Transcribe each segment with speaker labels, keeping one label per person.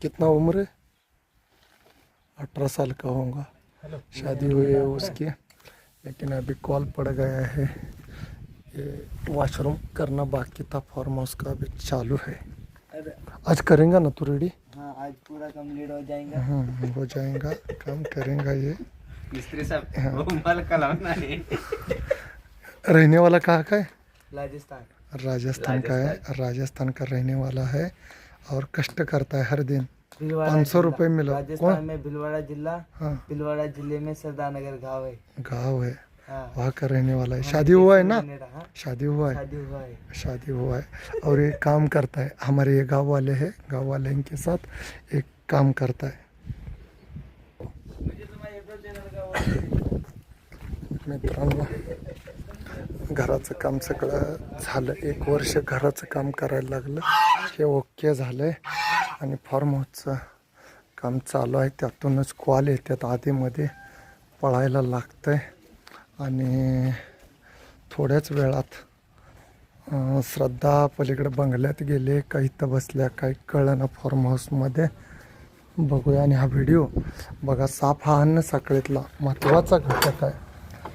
Speaker 1: कितना उम्र है? अठारह साल का होगा। शादी हुई है उसकी लेकिन अभी कॉल पड़ गया है। ये वॉशरूम करना बाकी था फार्म हाउस का अभी चालू है। आज करेंगे ना तू रेडी
Speaker 2: हाँ आज पूरा कंप्लीट हो जाएगा।
Speaker 1: हाँ हो जाएगा काम करेंगा ये।
Speaker 3: मिस्त्री साहब
Speaker 1: हाँ। रहने वाला कहाँ का है?
Speaker 2: राजस्थान।
Speaker 1: राजस्थान का है राजस्थान। का रहने वाला है और कष्ट करता है हर दिन। 500
Speaker 2: जिला।
Speaker 1: रुपए मिला।
Speaker 2: राजस्थान में भीलवाड़ा जिला
Speaker 1: हाँ।
Speaker 2: भीलवाड़ा ज़िले में सरदार नगर गाँव है।
Speaker 1: गाँव है।
Speaker 2: हाँ।
Speaker 1: वहाँ का रहने वाला है। शादी हुआ है ना? शादी हुआ
Speaker 2: शादी हुआ है।
Speaker 1: शादी हुआ है। और ये काम करता है। हमारे ये गाँव वाले हैं गाँव वाले इनके साथ एक काम करता है। मित्रांनो घराचं काम सगळं झालं. एक वर्ष घराचं काम करायला लागलं. हे ओके झालं आहे आणि फार्म हाऊसचं काम चालू आहे. त्यातूनच कॉल येतात आधीमध्ये. पळायला लागतं आहे आणि थोड्याच वेळात श्रद्धा पलीकडे बंगल्यात गेले. काही इथं बसल्या काही कळलं ना फार्म हाऊसमध्ये बघूया आणि हा व्हिडिओ बघा. साफ हा अन्न साखळीतला महत्त्वाचा घटक आहे.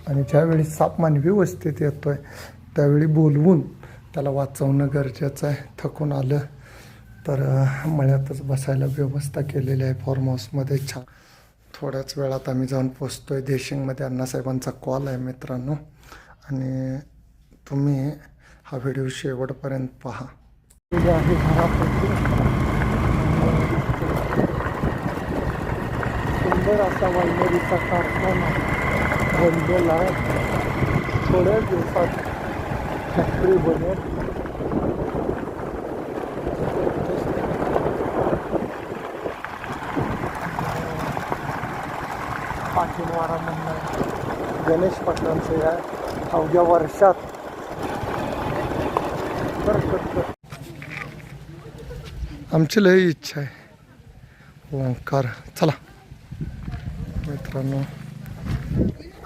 Speaker 1: आणि ज्यावेळी सापमान व्यवस्थित येतो आहे त्यावेळी बोलवून त्याला वाचवणं गरजेचं आहे. थकून आलं तर मळ्यातच बसायला व्यवस्था केलेली आहे. फार्म हाऊसमध्ये छान. थोड्याच वेळात आम्ही जाऊन पोचतो आहे देशिंगमध्ये अण्णासाहेबांचा कॉल आहे मित्रांनो. आणि तुम्ही हा व्हिडिओ शेवटपर्यंत पहा. सुंदर असा वायनरीचा कारखाना आहे थोड्याच दिवसात फॅक्टरी बनेल. पाठीणवाडा म्हणणं गणेश पाटलांचं या अवघ्या वर्षात. आमची लय इच्छा आहे. ओंकार. चला. मित्रांनो.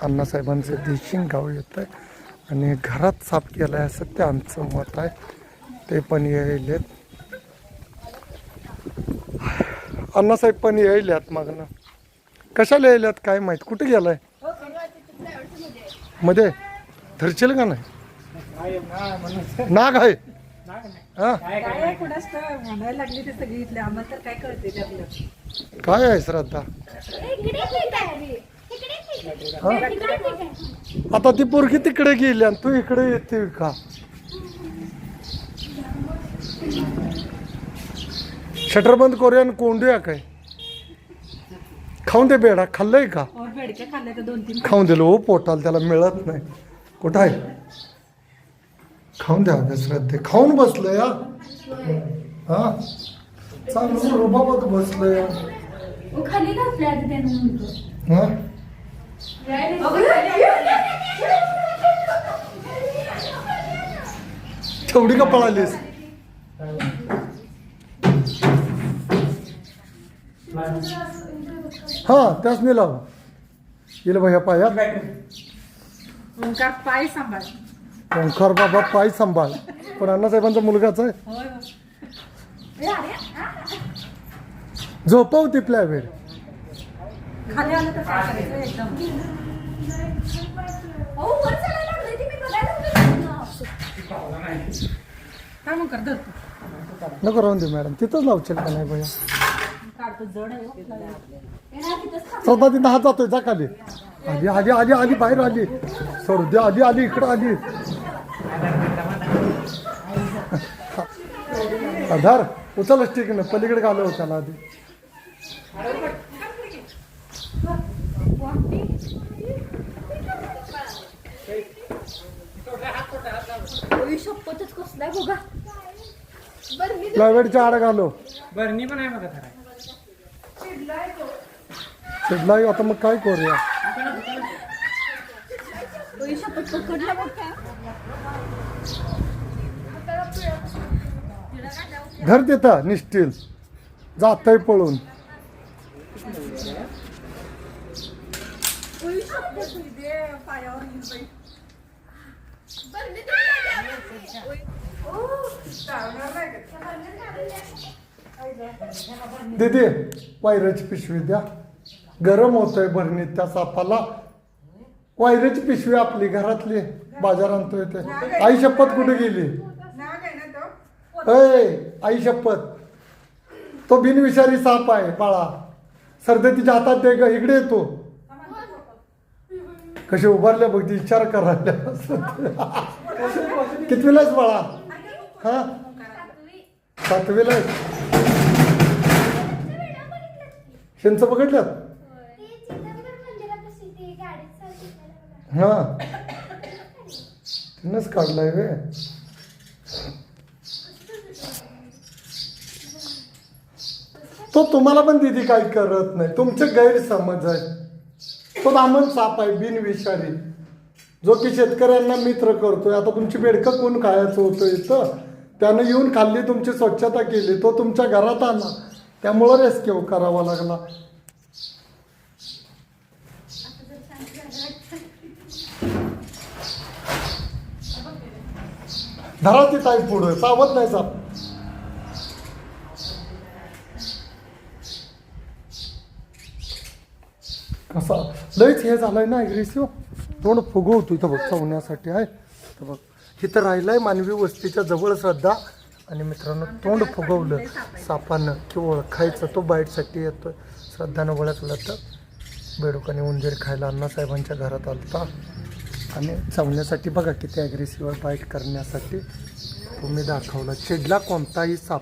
Speaker 1: अण्णासाहेबांचं देशिंग गाव येतं आहे. आणि घरात साफ केलं आहे असं ते आमचं मत आहे. ते पण यायलेत अण्णासाहेब पण यायल्यात मागणं. कशाला यायल्यात काय माहीत? कुठे गेलाय? मध्ये? धरशील का नाही? नाग आहे.
Speaker 4: काय
Speaker 1: आहे श्रद्धा? हा? आता ती पोरगी तिकडे गेली आणि तू इकडे येते का? शटर बंद करूया आणि कोंडूया काय? खाऊन दे बेडा खाल्लंय का? खाऊन दिलं हो पोटाला त्याला मिळत नाही. कुठं आहे? खाऊन द्या श्रद्धे. खाऊन बसलं या. हा? चांगलं रुबाबत बसलं या. हा? तेवढी का पळालीस हा त्याच नाही लाव येईल भैया पायात.
Speaker 4: ओंकार पाय सांभाळ.
Speaker 1: ओंकार बाबा पाय सांभाळ. पण अण्णासाहेबांचा मुलगाच आहे.
Speaker 4: होय होय.
Speaker 1: झोपव ती प्लॅवेड
Speaker 4: खाली आलं तर काय करायचं? एकदम.
Speaker 5: अहो वर चढायला लागले ते मी बघायला लागले.
Speaker 4: काय मग कर धरतो
Speaker 1: नको राहून दे मॅडम तिथंच लावशील का नाही भैया?
Speaker 4: काढतो जड आहे हो.
Speaker 1: तिथं हात जातोय जा खाली. आली आली आली आली बाहेर आली. सोड दे आली आली इकडं आली. आधार उचलच ठीक ना पलीकडे घालव त्याला आधी.
Speaker 5: ओय, शपथच कसलाय बघा. बरं मी
Speaker 1: प्लायवेडच्या आड घालो.
Speaker 3: बरणी पण आहे बघा जरा.
Speaker 1: चिडला आता मग काय करूया?
Speaker 5: ओय, शपथ पकडला बघ. काय
Speaker 1: धर तिथं निष्ठील जातय पळून.
Speaker 5: शपथ.
Speaker 4: पायावर येईल बाई.
Speaker 5: बरं मी तुला द्या. ओय, ओ,
Speaker 1: दीदी वायराची पिशवी द्या. गरम होतोय भरणीत त्या सापाला. वायराची पिशवी आपली घरातली. बाजार आणतोय ते. आई शपथ कुठे गेली? अय आई शपथ. तो बिनविषारी साप आहे बाळा. सरदे तिच्या हातात दे इकडे येतो कसे उभारल्या बघ विचार करायला कितवीलाच बाळा? हा? सातवीला शेंच बघितल्यात? हा. तिनंच काढलाय वे तो तुम्हाला पण दिदी काही करत नाही. तुमचे गैरसमज आहे तो दामन साप आहे बिनविषारी. जो की शेतकऱ्यांना मित्र करतोय. आता तुमची बेडकं कोण खायचं होतं इथं? त्यानं येऊन खाल्ली तुमची स्वच्छता केली तो तुमच्या घरात आला त्यामुळं रेस्क्यू करावा लागला. धरा ती ताई पुढं. चावत नाही साप. असा. लयच हे झालंय ना अग्रेसिव्ह हो. तोंड फुगवतो इथं बघ चवण्यासाठी आहे तर बघ. इथं राहिलंय मानवी वस्तीच्या जवळ श्रद्धा. आणि मित्रांनो तोंड फुगवलं सापानं की ओळखायचं तो बाईटसाठी येतोय. श्रद्धानं ओळखलं तर बेडूकाने उंदीर खायला अण्णासाहेबांच्या घरात आलता. आणि चावण्यासाठी बघा किती ॲग्रेसिव्ह बाईट करण्यासाठी. तुम्ही दाखवलं. चिडला कोणताही साप.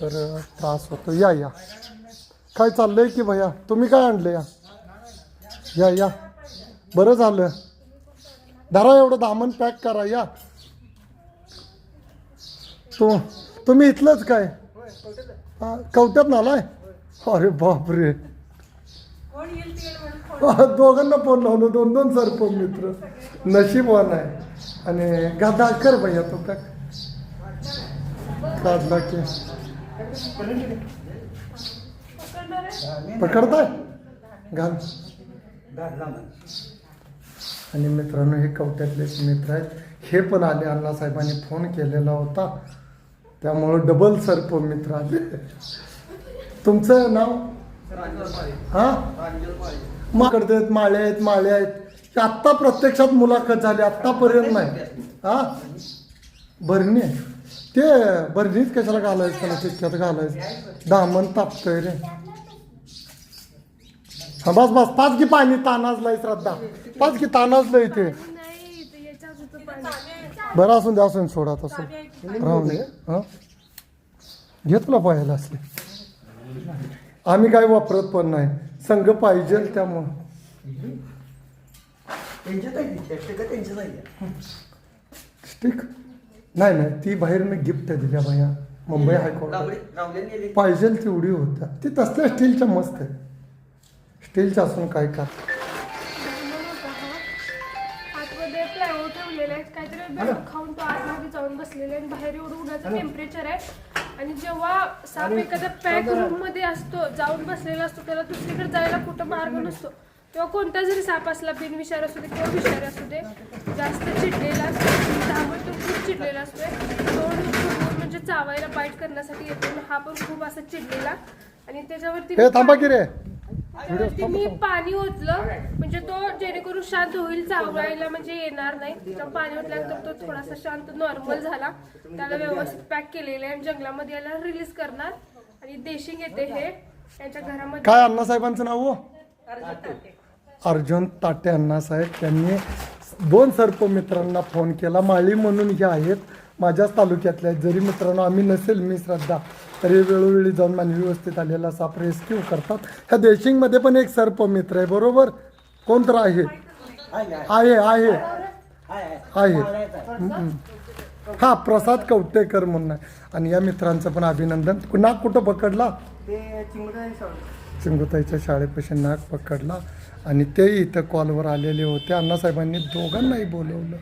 Speaker 1: तर त्रास होतो. या या. काय चाललंय की भैया? तुम्ही काय आणलं या या या. बरं झालं. धरा एवढं दामन पॅक करा या. तो तुम्ही इथलंच काय? हां कवट्यात नालाय? अरे बापरे. दोघांना फोन लावलं दोन दोन सर्प मित्र. नशीबवान आहे. आणि गादा कर भैया तो पॅक. काढला की. पकडताय? घाल. आणि मित्रांनो हे कवट्यातले एक मित्र आहेत. हे पण आले अण्णासाहेबांनी फोन केलेला होता. त्यामुळं डबल सर्प मित्र आले. तुमचं नाव? हा? माकडे आहेत माळे आहेत माळे आहेत. आत्ता प्रत्यक्षात मुलाखत झाली आत्तापर्यंत नाही. हा? आहे. ते भरणीत कशाला घालायचं त्याला चिक्क्यात घालायचं? दामन तापतोय रे. हा बस बस पाच की पाणी तानाजलंय श्रद्धा. पाच की तानाजलंय ते बरं असून द्या असून सोडा तसं राहून दे हा? घे तुला पाहायला असले. आम्ही काय वापरत पण नाही. संघ पाहिजे त्यामुळं. स्टिक नाही नाही ती बाहेरनं गिफ्ट दिल्या बाया. मुंबई हायकोर्ट पाहिजे तेवढी होत्या. ती तसल्या स्टीलच्या मस्त आहे स्टीलच्या असून काय का
Speaker 6: आतमध्ये ठेवलेले काहीतरी खाऊन तो आतमध्ये जाऊन बसलेले आणि बाहेर एवढं उन्हाचं टेम्परेचर आहे. आणि जेव्हा साप एखाद्या पॅक रूममध्ये असतो जाऊन बसलेला असतो त्याला दुसरीकडे जायला कुठं मार्ग नसतो. तेव्हा कोणता जरी साप असला बिनविषार असू दे किंवा विषारी असू दे जास्त चिडलेला असतो त्यामुळे तो खूप चिडलेला असतोय. तोंड म्हणजे चावायला बाईट करण्यासाठी येतो. हा पण खूप असा चिडलेला. आणि त्याच्यावरती
Speaker 1: थांबा की रे.
Speaker 6: त्यावरती मी पाणी ओतलं म्हणजे तो जेणेकरून शांत होईल चावळायला म्हणजे येणार नाही. त्याच्यावर पाणी ओतल्यानंतर तो थोडासा शांत नॉर्मल झाला. त्याला व्यवस्थित पॅक केलेलं आहे आणि जंगलामध्ये याला रिलीज करणार. आणि देशिंग येते हे त्यांच्या घरामध्ये.
Speaker 1: काय अण्णासाहेबांचं नाव हो? अर्जुन ताटे अण्णासाहेब त्यांनी दोन सर्प मित्रांना फोन केला. माळी म्हणून हे आहेत. माझ्याच तालुक्यातल्या आहेत. जरी मित्रांनो आम्ही नसेल मी श्रद्धा. तरी वेळोवेळी जाऊन मानवी व्यवस्थेत आलेला साप रेस्क्यू करतात. ह्या देशिंगमध्ये पण एक सर्प मित्र आहे बरोबर? कोण तर आहे? आहे आहे. आहे. हा प्रसाद कवटेकर म्हणून आहे. आणि या मित्रांचं पण अभिनंदन. नाक कुठं पकडला? चिंगुताईच्या शाळेपाशी नाक पकडला. आणि ते इथं कॉलवर आलेले होते. अण्णासाहेबांनी दोघांनाही बोलवलं.